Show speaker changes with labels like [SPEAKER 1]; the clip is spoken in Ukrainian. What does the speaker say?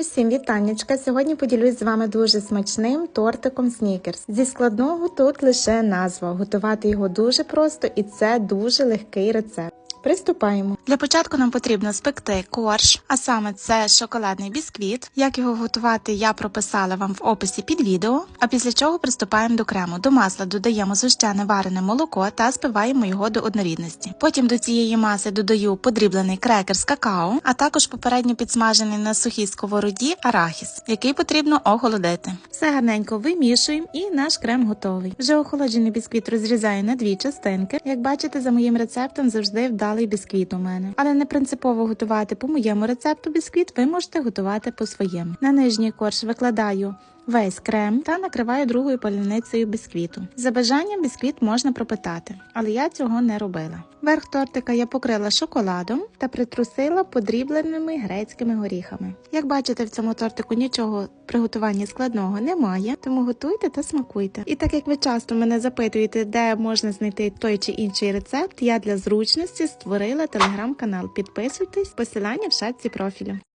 [SPEAKER 1] Усім вітаннячка! Сьогодні поділюсь з вами дуже смачним тортиком снікерс. Зі складного тут лише назва. Готувати його дуже просто і це дуже легкий рецепт. Приступаємо. Для початку нам потрібно спекти корж, а саме це шоколадний бісквіт. Як його готувати, я прописала вам в описі під відео. А після чого приступаємо до крему. До масла додаємо згущене варене молоко та спиваємо його до однорідності. Потім до цієї маси додаю подріблений крекер з какао, а також попередньо підсмажений на сухій сковороді арахіс, який потрібно охолодити. Все гарненько вимішуємо і наш крем готовий. Вже охолоджений бісквіт розрізаю на дві частинки. Як бачите, за моїм рецептом завжди вдалий бісквіт у мене. Але не принципово готувати по моєму рецепту бісквіт, ви можете готувати по своєму. На нижній корж викладаю весь крем та накриваю другою паляницею бісквіту. За бажанням бісквіт можна пропитати, але я цього не робила. Верх тортика я покрила шоколадом та притрусила подрібленими грецькими горіхами. Як бачите, в цьому тортику нічого приготування складного немає, тому готуйте та смакуйте. І так як ви часто мене запитуєте, де можна знайти той чи інший рецепт, я для зручності створила телеграм-канал. Підписуйтесь, посилання в шапці профілю.